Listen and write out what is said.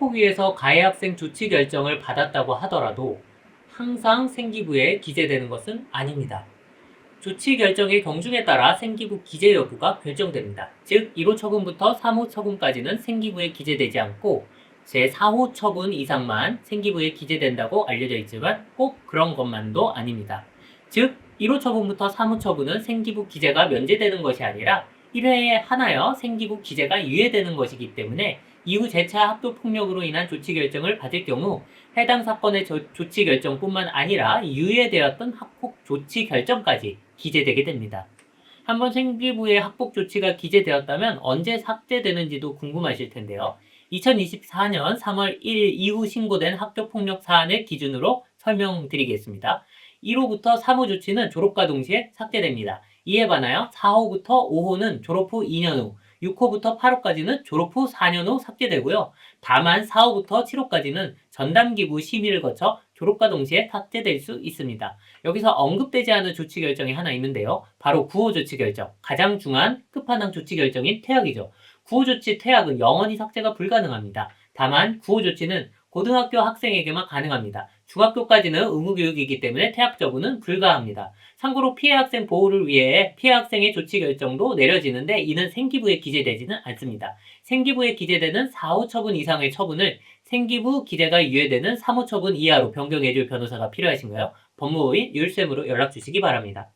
학폭위에서 가해 학생 조치 결정을 받았다고 하더라도 항상 생기부에 기재되는 것은 아닙니다. 조치 결정의 경중에 따라 생기부 기재 여부가 결정됩니다. 즉, 1호 처분부터 3호 처분까지는 생기부에 기재되지 않고 제4호 처분 이상만 생기부에 기재된다고 알려져 있지만 꼭 그런 것만도 아닙니다. 즉, 1호 처분부터 3호 처분은 생기부 기재가 면제되는 것이 아니라 1회에 하나여 생기부 기재가 유예되는 것이기 때문에 이후 재차 학교폭력으로 인한 조치 결정을 받을 경우 해당 사건의 조, 조치 결정뿐만 아니라 유예되었던 학폭 조치 결정까지 기재되게 됩니다. 한번 생기부에 학폭 조치가 기재되었다면 언제 삭제되는지도 궁금하실 텐데요. 2024년 3월 1일 이후 신고된 학교폭력 사안을 기준으로 설명드리겠습니다. 1호부터 3호 조치는 졸업과 동시에 삭제됩니다. 이에 반하여 4호부터 5호는 졸업 후 2년 후, 6호부터 8호까지는 졸업 후 4년 후 삭제되고요. 다만 4호부터 7호까지는 전담기부 심의를 거쳐 졸업과 동시에 삭제될 수 있습니다. 여기서 언급되지 않은 조치 결정이 하나 있는데요. 바로 9호 조치 결정, 가장 중요한 끝판왕 조치 결정인 퇴학이죠. 9호 조치 퇴학은 영원히 삭제가 불가능합니다. 다만 9호 조치는 고등학교 학생에게만 가능합니다. 중학교까지는 의무교육이기 때문에 퇴학 처분은 불가합니다. 참고로 피해 학생 보호를 위해 피해 학생의 조치 결정도 내려지는데 이는 생기부에 기재되지는 않습니다. 생기부에 기재되는 4호 처분 이상의 처분을 생기부 기재가 유예되는 3호 처분 이하로 변경해줄 변호사가 필요하신가요? 법무부인 율쌤으로 연락 주시기 바랍니다.